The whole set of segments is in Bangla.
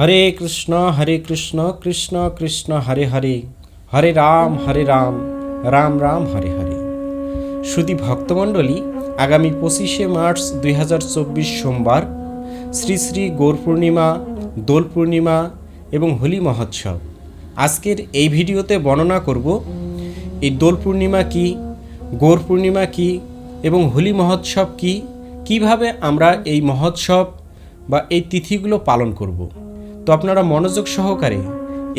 হরে কৃষ্ণ হরে কৃষ্ণ কৃষ্ণ কৃষ্ণ, হরে হরে। হরে রাম হরে রাম রাম রাম, হরে হরে। সুদী ভক্তমণ্ডলী, আগামী পঁচিশে মার্চ দু হাজার চব্বিশ সোমবার শ্রী শ্রী গৌর পূর্ণিমা, দোল পূর্ণিমা এবং হোলি মহোৎসব। আজকের এই ভিডিওতে বর্ণনা করব, এই দোল পূর্ণিমা কি, গৌর পূর্ণিমা কি এবং হোলি মহোৎসব কি, কীভাবে আমরা এই মহোৎসব বা এই তিথিগুলো পালন করব। তো আপনারা মনোযোগ সহকারে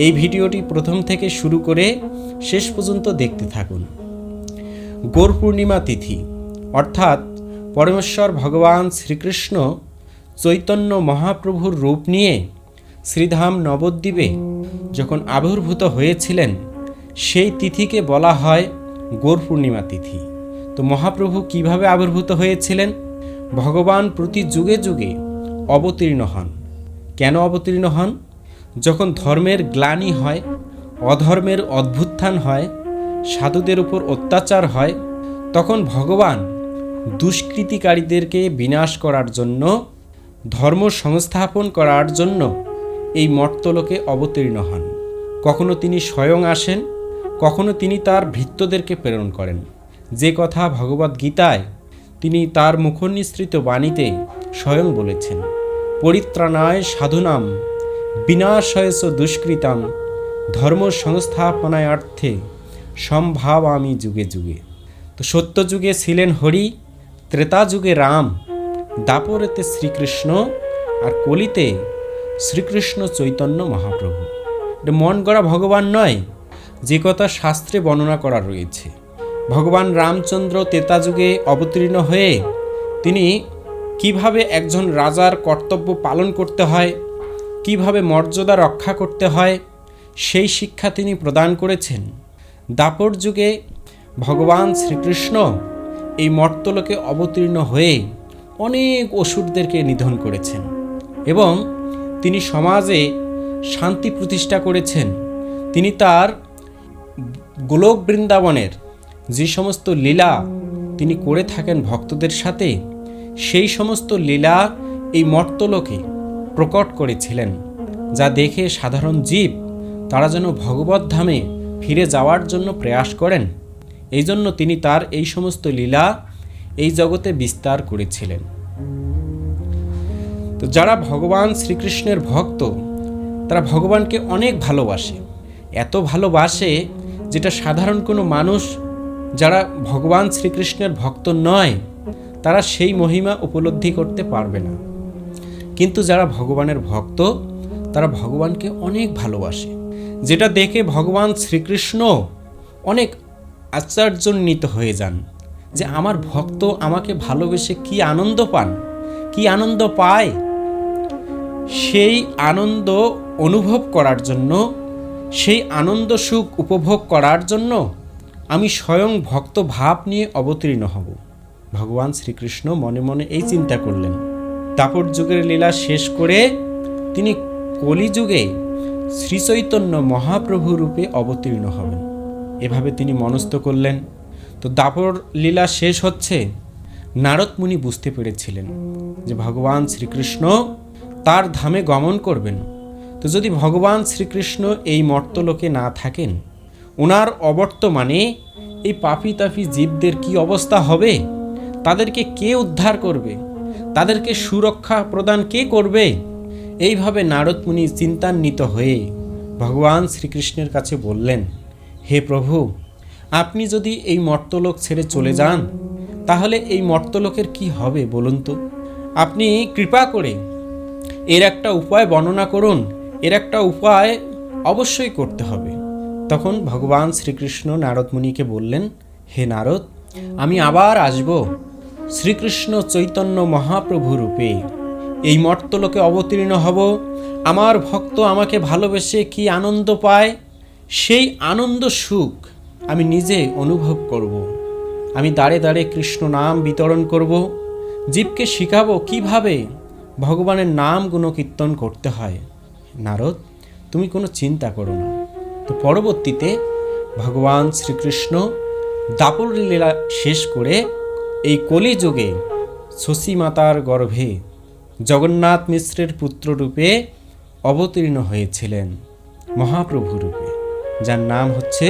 এই ভিডিওটি প্রথম থেকে শুরু করে শেষ পর্যন্ত দেখতে থাকুন। গৌর পূর্ণিমা তিথি, অর্থাৎ পরমেশ্বর ভগবান শ্রীকৃষ্ণ চৈতন্য মহাপ্রভুর রূপ নিয়ে শ্রীধাম নবদ্বীপে যখন আবির্ভূত হয়েছিলেন, সেই তিথিকে বলা হয় গৌর পূর্ণিমা তিথি। তো মহাপ্রভু কীভাবে আবির্ভূত হয়েছিলেন? ভগবান প্রতি যুগে যুগে অবতীর্ণ হন। কেন অবতীর্ণ হন? যখন ধর্মের গ্লানি হয়, অধর্মের অদ্ভুত্থান হয়, সাধুদের উপর অত্যাচার হয়, তখন ভগবান দুষ্কৃতিকারীদেরকে বিনাশ করার জন্য, ধর্ম সংস্থাপন করার জন্য এই মর্তলোকে অবতীর্ণ হন। কখনো তিনি স্বয়ং আসেন, কখনো তিনি তার ভৃত্যদেরকে প্রেরণ করেন। যে কথা ভগবদ্গীতায় তিনি তার মুখনিসৃত বাণীতে স্বয়ং বলেছেন। পরিত্রাণায় সাধুনাম, বিনাশয়স দুষ্কৃতাম ধর্ম সংস্থাপনায় অর্থে সম্ভাব আমি যুগে যুগে। তো সত্য যুগে ছিলেন হরি ত্রেতা যুগে রাম, দাপরেতে শ্রীকৃষ্ণ, আর কলিতে শ্রীকৃষ্ণ চৈতন্য মহাপ্রভু। এটা মন গড়া ভগবান নয়, যে কথা শাস্ত্রে বর্ণনা করা রয়েছে। ভগবান রামচন্দ্র তেতা যুগে অবতীর্ণ হয়ে তিনি কীভাবে একজন রাজার কর্তব্য পালন করতে হয়, কীভাবে মর্যাদা রক্ষা করতে হয়, সেই শিক্ষা তিনি প্রদান করেছেন। দাপর যুগে ভগবান শ্রীকৃষ্ণ এই মর্তলোকে অবতীর্ণ হয়ে অনেক অসুরদেরকে নিধন করেছেন এবং তিনি সমাজে শান্তি প্রতিষ্ঠা করেছেন। তিনি তার গোলক বৃন্দাবনের যে সমস্ত লীলা তিনি করে থাকেন ভক্তদের সাথে সেই সমস্ত লীলা এই মর্তলোকে প্রকট করেছিলেন, যা দেখে সাধারণ জীব তারা যেন ভগবত ধামে ফিরে যাওয়ার জন্য প্রয়াস করেন। এই জন্য তিনি তার এই সমস্ত লীলা এই জগতে বিস্তার করেছিলেন। তো যারা ভগবান শ্রীকৃষ্ণের ভক্ত, তারা ভগবানকে অনেক ভালোবাসে। এত ভালোবাসে যেটা সাধারণ কোনো মানুষ, যারা ভগবান শ্রীকৃষ্ণের ভক্ত নয় তারা সেই মহিমা উপলব্ধি করতে পারবে না। কিন্তু যারা ভগবানের ভক্ত, তারা ভগবানকে অনেক ভালোবাসে। যেটা দেখে ভগবান শ্রীকৃষ্ণ অনেক আশ্চর্যান্বিত হয়ে যান যে আমার ভক্ত আমাকে ভালোবেসে কি আনন্দ পান, কি আনন্দ পায়। সেই আনন্দ অনুভব করার জন্য, সেই আনন্দ সুখ উপভোগ করার জন্য আমি স্বয়ং ভক্ত ভাব নিয়ে অবতীর্ণ হব। ভগবান শ্রীকৃষ্ণ মনে মনে এই চিন্তা করলেন। দাপর যুগের লীলা শেষ করে তিনি কলিযুগে শ্রীচৈতন্য মহাপ্রভু রূপে অবতীর্ণ হবেন। এভাবে তিনি মনস্থ করলেন। তো দাপর লীলা শেষ হচ্ছে, নারদ মুনি বুঝতে পেরেছিলেন যে ভগবান শ্রীকৃষ্ণ তার ধামে গমন করবেন। তো যদি ভগবান শ্রীকৃষ্ণ এই মর্তলোকে না থাকেন ওনার অবর্তমানে এই পাপি তাপি জীবদের কি অবস্থা হবে? তাদেরকে কে উদ্ধার করবে? তাদেরকে সুরক্ষা প্রদান কে করবে? এইভাবে নারদ মুনি চিন্তান্বিত হয়ে ভগবান শ্রীকৃষ্ণের কাছে বললেন, হে প্রভু, আপনি যদি এই মর্তলোক ছেড়ে চলে যান, তাহলে এই মর্তলোকের কি হবে বলুন তো? আপনি কৃপা করে এর একটা উপায় বর্ণনা করুন, এর একটা উপায় অবশ্যই করতে হবে। তখন ভগবান শ্রীকৃষ্ণ নারদ মুনিকে বললেন, হে নারদ, আমি আবার আসব। শ্রীকৃষ্ণ চৈতন্য মহাপ্রভু রূপে। এই মর্তলোকে অবতীর্ণ হব। আমার ভক্ত আমাকে ভালোবেসে কি আনন্দ পায়? সেই আনন্দ সুখ আমি নিজে অনুভব করব। আমি দাঁড়ে দাঁড়ে কৃষ্ণ নাম বিতরণ করব। জীবকে শিখাবো কীভাবে ভগবানের নাম গুণকীর্তন করতে হয়। নারদ, তুমি কোনো চিন্তা করো না। তো পরবর্তীতে ভগবান শ্রীকৃষ্ণ দাপর লীলা শেষ করে এই কলিযুগে শশী মাতার গর্ভে জগন্নাথ মিশ্রের পুত্ররূপে অবতীর্ণ হয়েছিলেন মহাপ্রভু রূপে, যার নাম হচ্ছে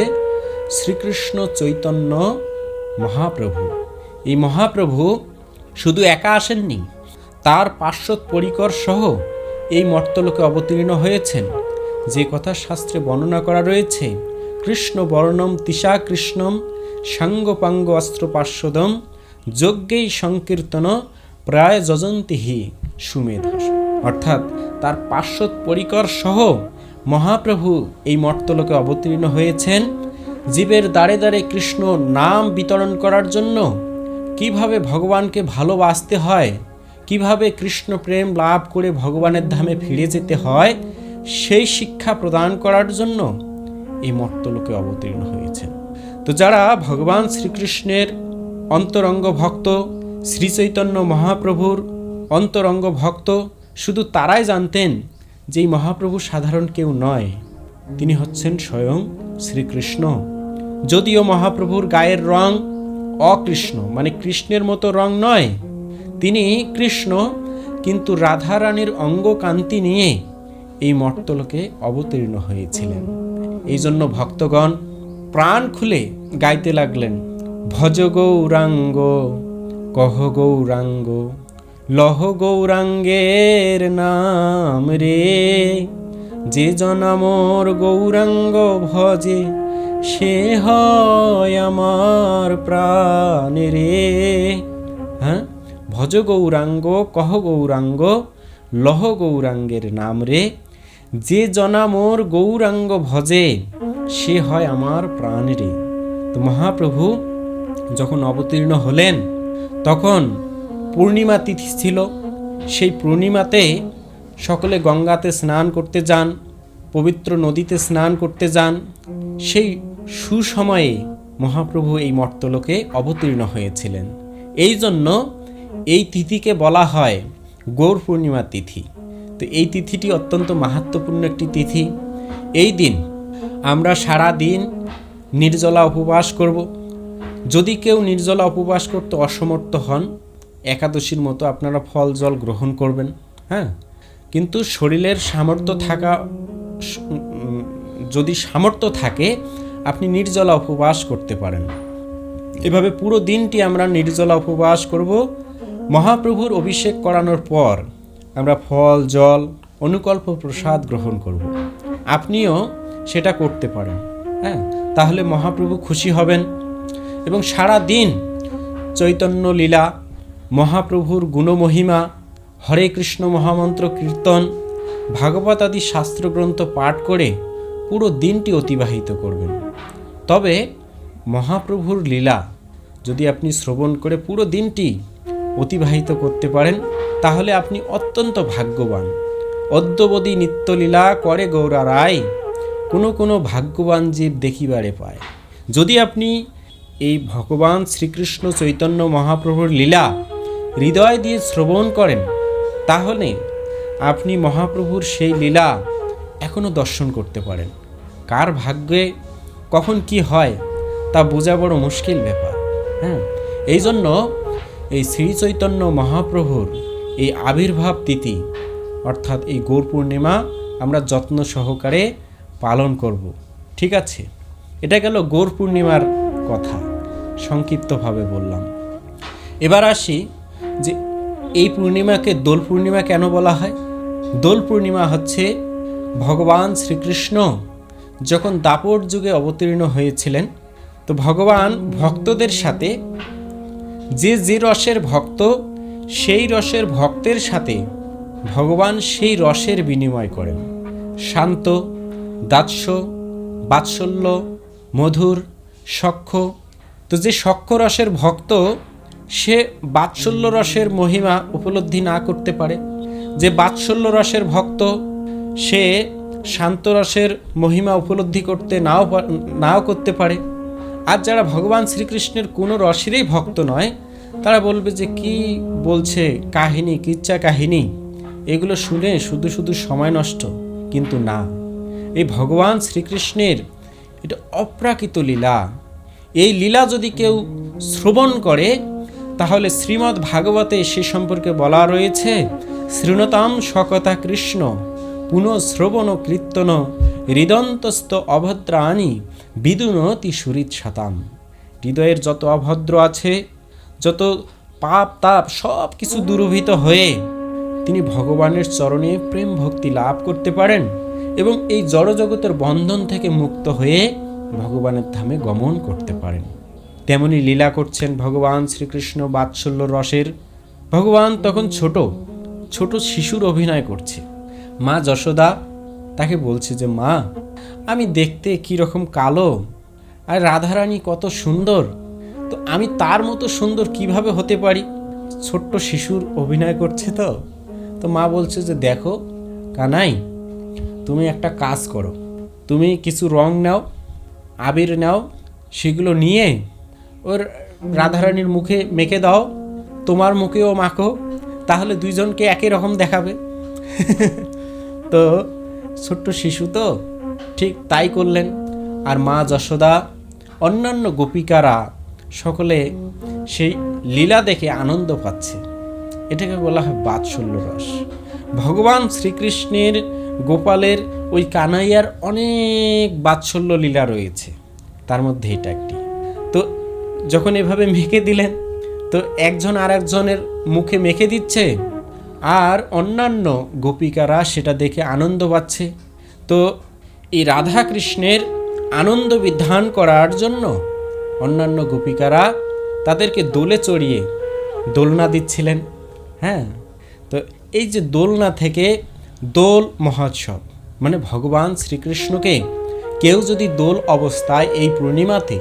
শ্রীকৃষ্ণ চৈতন্য মহাপ্রভু। এই মহাপ্রভু শুধু একা আসেননি, তার পার্শ্বদ পরিকর সহ এই মর্তলোকে অবতীর্ণ হয়েছেন। যে কথা শাস্ত্রে বর্ণনা করা রয়েছে, কৃষ্ণ বর্ণম তিশা কৃষ্ণম সাঙ্গপাঙ্গ অস্ত্র পার্শ্বদম যজ্ঞেই সংকীর্তন, প্রায় যজন্তিহি সুমেধস অর্থাৎ তার পার্শ্বদ পরিকর সহ মহাপ্রভু এই মর্তলোকে অবতীর্ণ হয়েছেন। জীবের দাঁড়ে দাঁড়ে কৃষ্ণ নাম বিতরণ করার জন্য কীভাবে ভগবানকে ভালোবাসতে হয়, কীভাবে কৃষ্ণ প্রেম লাভ করে ভগবানের ধামে ফিরে যেতে হয়, সেই শিক্ষা প্রদান করার জন্য এই মর্তলোকে অবতীর্ণ হয়েছেন। তো যারা ভগবান শ্রীকৃষ্ণের অন্তরঙ্গ ভক্ত শ্রী চৈতন্য মহাপ্রভুর অন্তরঙ্গ ভক্ত শুধু তারাই জানতেন যে এই মহাপ্রভু সাধারণ কেউ নয়, তিনি হচ্ছেন স্বয়ং শ্রীকৃষ্ণ। যদিও মহাপ্রভুর গায়ের রং অকৃষ্ণ মানে কৃষ্ণের মতো রং নয়, তিনি কৃষ্ণ, কিন্তু রাধারানীর অঙ্গকান্তি নিয়ে এই মর্তলোকে অবতীর্ণ হয়েছিলেন। এই জন্য ভক্তগণ প্রাণ খুলে গাইতে লাগলেন। ভজ গৌরাঙ্গ, কহ গৌরাঙ্গ, লহ গৌরাঙ্গের নাম রে। যে জনামর গৌরাঙ্গ ভজে, সে হয় আমার প্রাণ রে। হ্যাঁ? ভজ গৌরাঙ্গ, কহ গৌরাঙ্গ, লহ গৌরাঙ্গের নাম রে। যে জনামোর গৌরাঙ্গ ভজে, সে হয় আমার প্রাণ রে। তো মহাপ্রভু যখন অবতীর্ণ হলেন, তখন পূর্ণিমা তিথি ছিল। সেই পূর্ণিমাতে সকলে গঙ্গাতে স্নান করতে যান, পবিত্র নদীতে স্নান করতে যান। সেই সুসময়ে মহাপ্রভু এই মর্তলোকে অবতীর্ণ হয়েছিলেন। এই জন্য এই তিথিকে বলা হয় গৌর পূর্ণিমা তিথি। তো এই তিথিটি অত্যন্ত মাহাত্মপূর্ণ একটি তিথি। এই দিন আমরা সারা দিন নির্জলা উপবাস করব। যদি কেউ নির্জলা উপবাস করতে অসমর্থ হন, একাদশীর মতো আপনারা ফল জল গ্রহণ করবেন হ্যাঁ? কিন্তু শরীরের সামর্থ্য থাকা যদি সামর্থ্য থাকে, আপনি নির্জলা উপবাস করতে পারেন। এভাবে পুরো দিনটি আমরা নির্জলা উপবাস করব। মহাপ্রভুর অভিষেক করানোর পর আমরা ফল, জল, অনুকল্প, প্রসাদ গ্রহণ করব। আপনিও সেটা করতে পারেন হ্যাঁ? তাহলে মহাপ্রভু খুশি হবেন। এবং সারা দিন চৈতন্য লীলা, মহাপ্রভুর গুণমহিমা, হরে কৃষ্ণ মহামন্ত্র কীর্তন, ভাগবত আদি শাস্ত্রগ্রন্থ পাঠ করে পুরো দিনটি অতিবাহিত করবেন। তবে মহাপ্রভুর লীলা যদি আপনি শ্রবণ করে পুরো দিনটি অতিবাহিত করতে পারেন, তাহলে আপনি অত্যন্ত ভাগ্যবান। অদ্যবধি নিত্যলীলা করে গৌরা রায় কোনো কোনো ভাগ্যবান জীব দেখিবারে পায়। যদি আপনি এই ভগবান শ্রীকৃষ্ণ চৈতন্য মহাপ্রভুর লীলা হৃদয় দিয়ে শ্রবণ করেন, তাহলে আপনি মহাপ্রভুর সেই লীলা এখনও দর্শন করতে পারেন। কার ভাগ্যে কখন কি হয় তা বোঝা বড় মুশকিল ব্যাপার হ্যাঁ? এই জন্য এই শ্রী চৈতন্য মহাপ্রভুর এই আবির্ভাব তিথি, অর্থাৎ এই গৌর পূর্ণিমা আমরা যত্ন সহকারে পালন করব। ঠিক আছে? এটা গেল গৌর পূর্ণিমার কথা। সংক্ষিপ্তভাবে বললাম। এবার আসি যে এই পূর্ণিমাকে দোল পূর্ণিমা কেন বলা হয়? দোল পূর্ণিমা হচ্ছে ভগবান শ্রীকৃষ্ণ যখন দাপর যুগে অবতীর্ণ হয়েছিলেন, তো ভগবান ভক্তদের সাথে, যে যে রসের ভক্ত, সেই রসের ভক্তের সাথে ভগবান সেই রসের বিনিময় করেন। শান্ত দাৎস্য বাৎসল্য, মধুর, সখ্য তো যে সখ্য রসের ভক্ত, সে বাৎসল্য রসের মহিমা উপলব্ধি না করতে পারে। যে বাৎসল্য রসের ভক্ত, সে শান্ত রসের মহিমা উপলব্ধি করতে নাও নাও করতে পারে। আর যারা ভগবান শ্রীকৃষ্ণের কোনো রসেরই ভক্ত নয়, তারা বলবে যে, কি বলছে কাহিনী, কিচ্ছা কাহিনী? এগুলো শুনে শুধু শুধু সময় নষ্ট। কিন্তু না। এই ভগবান শ্রীকৃষ্ণের এটা অপ্রাকৃত লীলা। এই লীলা যদি কেউ শ্রবণ করে, তাহলে শ্রীমদ্ ভাগবতে সে সম্পর্কে বলা রয়েছে, শ্রীণতাম সকতা কৃষ্ণ পুনঃশ্রবণ কীর্তন হৃদন্তস্থ অভদ্রাণী বিদুনতি সুরিত শতাম হৃদয়ের যত অভদ্র আছে, যত পাপ তাপ সব কিছু দূরভূত হয়ে তিনি ভগবানের চরণে প্রেম ভক্তি লাভ করতে পারেন এবং এই জড়জগতের বন্ধন থেকে মুক্ত হয়ে ভগবানের ধামে গমন করতে পারেন। তেমনি লীলা করছেন ভগবান শ্রীকৃষ্ণ বাৎসল্য রসের। ভগবান তখন ছোট ছোট শিশুর অভিনয় করছে। মা যশোদা তাকে বলছে যে, মা, আমি দেখতে কীরকম কালো আর রাধারানী কত সুন্দর। তো আমি তার মতো সুন্দর কীভাবে হতে পারি? ছোট্ট শিশুর অভিনয় করছে তো। তো মা বলছে যে, দেখো কানাই, তুমি একটা কাজ করো। তুমি কিছু রং নাও আবির নাও, সেগুলো নিয়ে ওর রাধারানীর মুখে মেখে দাও, তোমার মুখেও মাখো, তাহলে দুইজনকে একই রকম দেখাবে। তো ছোট্ট শিশু তো, ঠিক তাই করলেন। আর মা যশোদা, অন্যান্য গোপিকারা সকলে সেই লীলা দেখে আনন্দ পাচ্ছে। এটাকে বলা হয় বাৎসল্য রস। ভগবান শ্রীকৃষ্ণের গোপালের ওই কানাইয়ার অনেক বাৎসল্য লীলা রয়েছে। তার মধ্যে এটা একটি। তো যখন এভাবে মেখে দিলেন, তো একজন আর একজনের মুখে মেখে দিচ্ছে, আর অন্যান্য গোপিকারা সেটা দেখে আনন্দ পাচ্ছে। তো এই রাধা কৃষ্ণের আনন্দ বিধান করার জন্য অন্যান্য গোপিকারা তাদেরকে দোলে চড়িয়ে দোলনা দিচ্ছিলেন। হ্যাঁ তো এই যে দোলনা থেকে দোল মহোৎসব মানে ভগবান শ্রীকৃষ্ণকে কেউ যদি দোল অবস্থায় এই পূর্ণিমাতে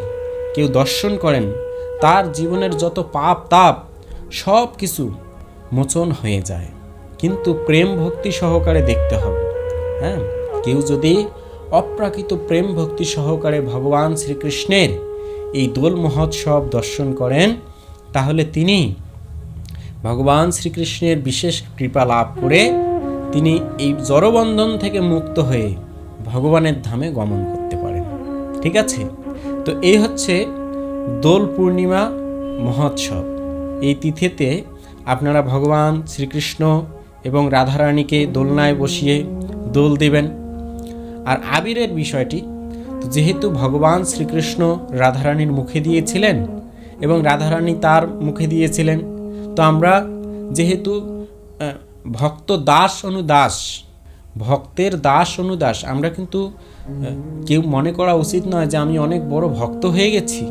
কেউ দর্শন করেন, তার জীবনের যত পাপ তাপ, সব কিছু মোচন হয়ে যায়। কিন্তু প্রেম ভক্তি সহকারে দেখতে হবে। হ্যাঁ? কেউ যদি অপ্রাকৃত প্রেম ভক্তি সহকারে ভগবান শ্রীকৃষ্ণের এই দোল মহোৎসব দর্শন করেন, তাহলে তিনি ভগবান শ্রীকৃষ্ণের বিশেষ কৃপা লাভ করে তিনি এই জড়বন্ধন থেকে মুক্ত হয়ে ভগবানের ধামে গমন করতে পারেন। ঠিক আছে? তো এই হচ্ছে দোল পূর্ণিমা মহোৎসব। এই তিথিতে আপনারা ভগবান শ্রীকৃষ্ণ এবং রাধারানীকে দোলনায় বসিয়ে দোল দেবেন। আর আবিরের বিষয়টি যেহেতু ভগবান শ্রীকৃষ্ণ রাধারানীর মুখে দিয়েছিলেন এবং রাধারানী তার মুখে দিয়েছিলেন, তো আমরা যেহেতু ভক্ত দাস অনুদাস ভক্তের দাস অনুদাস আমরা কিন্তু কেউ মনে করা উচিত নয় যে আমি অনেক বড় ভক্ত হয়ে গেছি।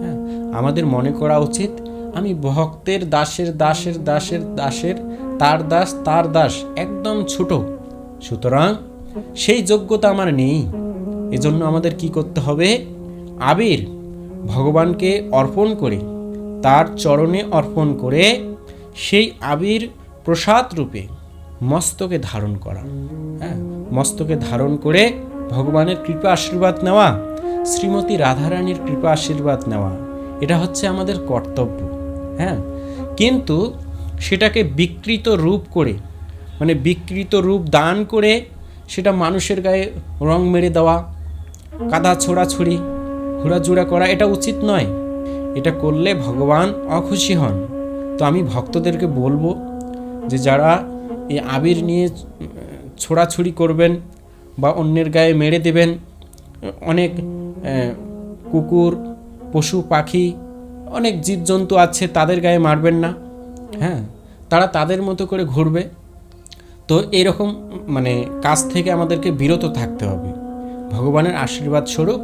হ্যাঁ আমাদের মনে করা উচিত, আমি ভক্তের দাসের দাসের দাসের দাসের, তার দাস তার দাস, একদম ছোট। সুতরাং সেই যোগ্যতা আমার নেই। এজন্য আমাদের কি করতে হবে? আবির ভগবানকে অর্পণ করে, তার চরণে অর্পণ করে, সেই আবির প্রসাদ রূপে মস্তকে ধারণ করা। হ্যাঁ মস্তকে ধারণ করে ভগবানের কৃপা আশীর্বাদ নেওয়া, শ্রীমতী রাধারানীর কৃপা আশীর্বাদ নেওয়া, এটা হচ্ছে আমাদের কর্তব্য। হ্যাঁ কিন্তু সেটাকে বিকৃত রূপ করে মানে বিকৃত রূপ দান করে সেটা মানুষের গায়ে রং মেরে দেওয়া, কাদা ছোড়াছুড়ি ঘোরাজুড়া করা, এটা উচিত নয়। এটা করলে ভগবান অখুশি হন। তো আমি ভক্তদেরকে বলব যে যারা এই আবির নিয়ে ছোড়াছুড়ি করবেন বা অন্যের গায়ে মেরে দেবেন, অনেক কুকুর, পশু, পাখি, অনেক জীবজন্তু আছে, তাদের গায়ে মারবেন না। হ্যাঁ তারা তাদের মতো করে ঘুরবে। তো এরকম মানে কাজ থেকে আমাদেরকে বিরত থাকতে হবে। ভগবানের আশীর্বাদ স্বরূপ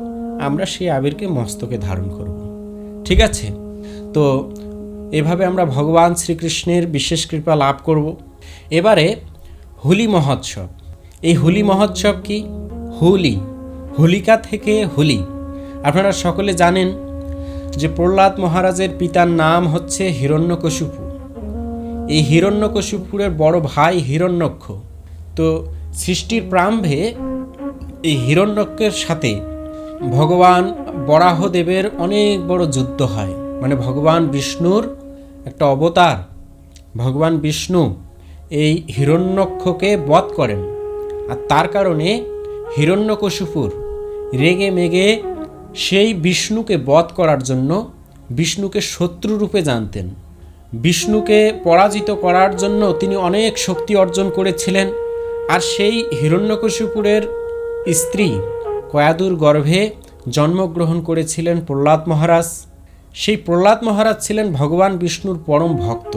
আমরা সেই আবিরকে মস্তকে ধারণ করব। ঠিক আছে? তো এভাবে আমরা ভগবান শ্রীকৃষ্ণের বিশেষ কৃপা লাভ করব। এবারে হোলি মহোৎসব। এই হোলি মহোৎসব কি? হোলি। হোলিকা থেকে হোলি। আপনারা সকলে জানেন যে প্রহ্লাদ মহারাজের পিতার নাম হচ্ছে হিরণ্যকশিপু। এই হিরণ্যকশিপুরের বড় ভাই হিরণ্যক্ষ। তো সৃষ্টির প্রারম্ভে এই হিরণ্যক্ষের সাথে ভগবান বরাহদেবের অনেক বড় যুদ্ধ হয়। মানে ভগবান বিষ্ণুর একটা অবতার, ভগবান বিষ্ণু, এই হিরণ্যক্ষকে বধ করেন। আর তার কারণে হিরণ্যকশিপুর রেগে মেগে সেই বিষ্ণুকে বধ করার জন্য বিষ্ণুকে শত্রুরূপে জানতেন। বিষ্ণুকে পরাজিত করার জন্য তিনি অনেক শক্তি অর্জন করেছিলেন। আর সেই হিরণ্যকশিপুরের স্ত্রী কয়াদুর গর্ভে জন্মগ্রহণ করেছিলেন প্রহ্লাদ মহারাজ। সেই প্রহ্লাদ মহারাজ ছিলেন ভগবান বিষ্ণুর পরম ভক্ত।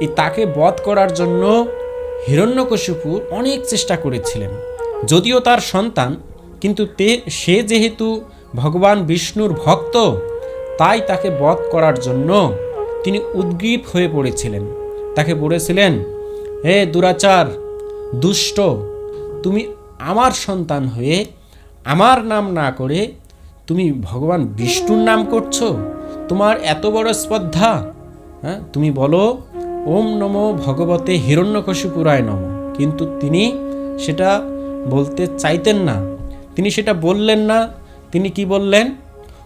এই তাকে বধ করার জন্য হিরণ্যকশিপু অনেক চেষ্টা করেছিলেন। যদিও তার সন্তান, কিন্তু তে, সে যেহেতু ভগবান বিষ্ণুর ভক্ত, তাই তাকে বধ করার জন্য তিনি উদ্গ্রীব হয়ে পড়েছিলেন। তাকে বলেছিলেন, হে দুরাচার, দুষ্ট, তুমি আমার সন্তান হয়ে আমার নাম না করে তুমি ভগবান বিষ্ণুর নাম করছ? তোমার এত বড় স্পর্ধা হ্যাঁ তুমি বলো, ওম নমো ভগবতে হিরণ্যকশিপুরায় নম। কিন্তু তিনি সেটা বলতে চাইতেন না। তিনি সেটা বললেন না। তিনি কি বললেন?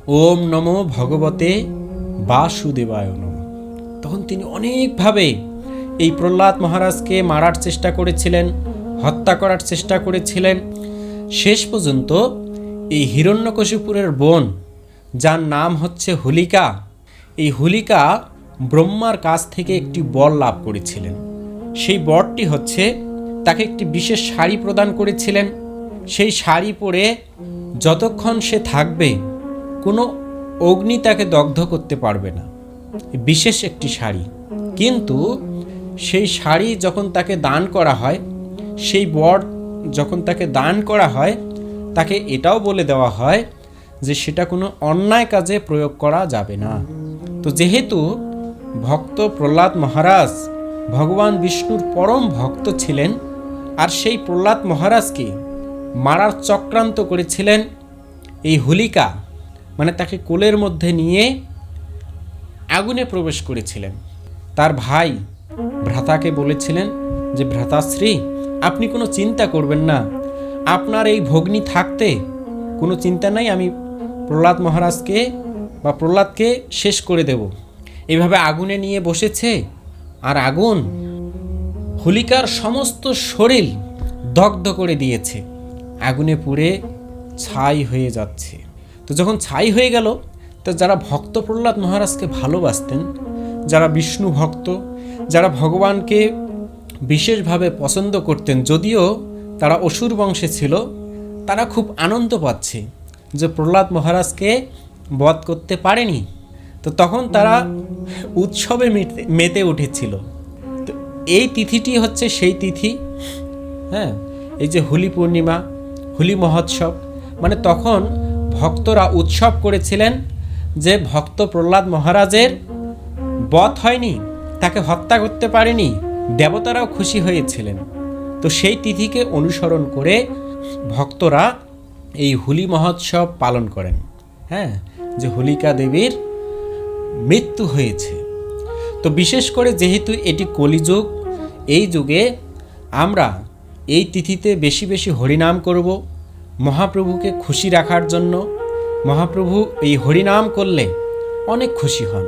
ওম নমো ভগবতে বাসুদেবায় নম। তখন তিনি অনেকভাবে এই প্রহ্লাদ মহারাজকে মারার চেষ্টা করেছিলেন, হত্যা করার চেষ্টা করেছিলেন। শেষ পর্যন্ত এই হিরণ্যকশিপুরের বোন যার নাম হচ্ছে হোলিকা। এই হোলিকা ব্রহ্মার কাছ থেকে একটি বর লাভ করেছিলেন। সেই বরটি হচ্ছে, তাকে একটি বিশেষ শাড়ি প্রদান করেছিলেন। সেই শাড়ি পরে যতক্ষণ সে থাকবে, কোনো অগ্নি তাকে দগ্ধ করতে পারবে না। বিশেষ একটি শাড়ি। কিন্তু সেই শাড়ি যখন তাকে দান করা হয়, সেই বর যখন তাকে দান করা হয়, তাকে এটাও বলে দেওয়া হয় যে সেটা কোনো অন্যায় কাজে প্রয়োগ করা যাবে না। তো যেহেতু ভক্ত প্রহ্লাদ মহারাজ ভগবান বিষ্ণুর পরম ভক্ত ছিলেন, আর সেই প্রহ্লাদ মহারাজকে মারার চক্রান্ত করেছিলেন এই হোলিকা মানে তাকে কোলের মধ্যে নিয়ে আগুনে প্রবেশ করেছিলেন। তার ভাই ভ্রাতাকে বলেছিলেন যে, ভ্রাতাশ্রী, আপনি কোনো চিন্তা করবেন না। আপনার এই ভগ্নি থাকতে কোনো চিন্তা নাই, আমি প্রহ্লাদ মহারাজকে বা প্রহ্লাদকে শেষ করে দেব। এভাবে আগুনে নিয়ে বসেছে আর আগুন হোলিকার সমস্ত শরীর দগ্ধ করে দিয়েছে। আগুনে পুড়ে ছাই হয়ে যাচ্ছে। তো যখন ছাই হয়ে গেল, তো যারা ভক্ত প্রহ্লাদ মহারাজকে ভালোবাসতেন, যারা বিষ্ণু ভক্ত, যারা ভগবানকে বিশেষভাবে পছন্দ করতেন, যদিও তারা অসুর বংশে ছিল, তারা খুব আনন্দ পাচ্ছে। যে প্রহ্লাদ মহারাজকে বধ করতে পারেনি, তো তখন তারা উৎসবে মেতে উঠেছিল। তো এই তিথিটি হচ্ছে সেই তিথি হ্যাঁ এই যে হোলি পূর্ণিমা, হোলি মহোৎসব মানে তখন ভক্তরা উৎসব করেছিলেন যে ভক্ত প্রহ্লাদ মহারাজের বধ হয়নি, তাকে হত্যা করতে পারেনি, দেবতারাও খুশি হয়েছিলেন। তো সেই তিথিকে অনুসরণ করে ভক্তরা এই হোলি মহোৎসব পালন করেন। হ্যাঁ যে হোলিকা দেবীর মৃত্যু হয়েছে। তো বিশেষ করে যেহেতু এটি কলিযুগ, এই যুগে আমরা এই তিথিতে বেশি বেশি হরিনাম করব মহাপ্রভুকে খুশি রাখার জন্য। মহাপ্রভু এই হরিনাম করলে অনেক খুশি হন।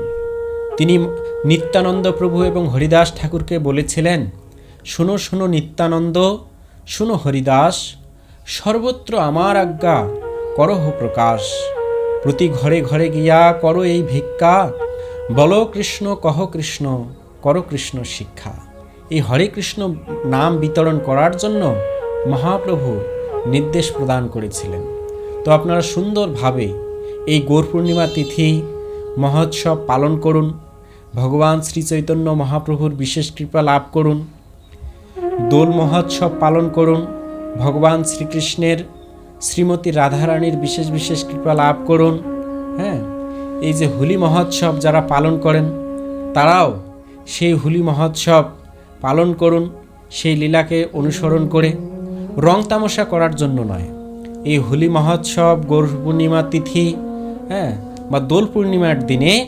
তিনি নিত্যানন্দ প্রভু এবং হরিদাস ঠাকুরকে বলেছিলেন, শুনো শুনো নিত্যানন্দ, শুনো হরিদাস সর্বত্র আমার আজ্ঞা, করহ প্রকাশ। প্রতি ঘরে ঘরে গিয়া করো এই ভিক্ষা। বল কৃষ্ণ, কহ কৃষ্ণ, কর কৃষ্ণ শিক্ষা। এই হরে কৃষ্ণ নাম বিতরণ করার জন্য মহাপ্রভু নির্দেশ প্রদান করেছিলেন। তো আপনারা সুন্দরভাবে এই গৌর পূর্ণিমা তিথি, মহোৎসব পালন করুন। ভগবান শ্রী চৈতন্য মহাপ্রভুর বিশেষ কৃপা লাভ করুন। দোল মহোৎসব পালন করুন। ভগবান শ্রীকৃষ্ণের শ্রীমতী রাধারানীর বিশেষ বিশেষ কৃপা লাভ করুন হ্যাঁ? এই যে হোলি মহোৎসব যারা পালন করেন, তারাও সেই হোলি মহোৎসব পালন করুন, সেই লীলাকে অনুসরণ করে রং তামাশা করার জন্য নয়। এই হোলি মহোৎসব, গৌর পূর্ণিমা তিথি হ্যাঁ বা দোল পূর্ণিমার দিনে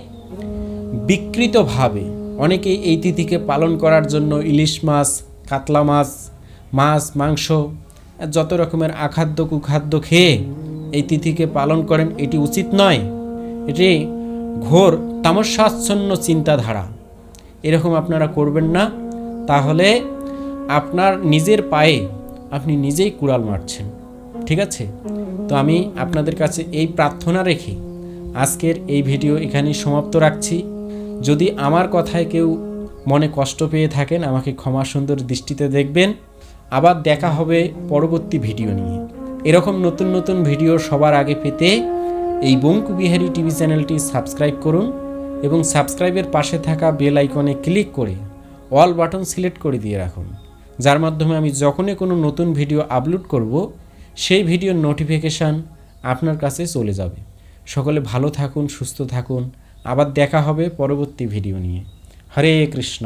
বিকৃতভাবে অনেকেই এই তিথিকে পালন করার জন্য ইলিশ মাছ, কাতলা মাছ মাছ, মাংস যত রকমের আখাদ্য কুখাদ্য খেয়ে এই তিথিকে পালন করেন, এটি উচিত নয় এটি ঘোর তামসাচ্ছন্ন চিন্তাধারা। এরকম আপনারা করবেন না। তাহলে আপনার নিজের পায়ে আপনি নিজেই কুড়াল মারছেন। ঠিক আছে? তো আমি আপনাদের কাছে এই প্রার্থনা রেখে আজকের এই ভিডিও এখানেই সমাপ্ত রাখছি। যদি আমার কথায় কেউ মনে কষ্ট পেয়ে থাকেন, আমাকে ক্ষমা সুন্দর দৃষ্টিতে দেখবেন। আবার দেখা হবে পরবর্তী ভিডিও নিয়ে। এরকম নতুন নতুন ভিডিও সবার আগে পেতে এই বঙ্কু বিহারি টিভি চ্যানেলটি সাবস্ক্রাইব করুন এবং সাবস্ক্রাইবের পাশে থাকা বেল আইকনে ক্লিক করে অল বাটন সিলেক্ট করে দিয়ে রাখুন। যার মাধ্যমে আমি যখনই কোনো নতুন ভিডিও আপলোড করব, সেই ভিডিওর নোটিফিকেশান আপনার কাছে চলে যাবে। সকলে ভালো থাকুন, সুস্থ থাকুন। আবার দেখা হবে পরবর্তী ভিডিও নিয়ে। হরে কৃষ্ণ।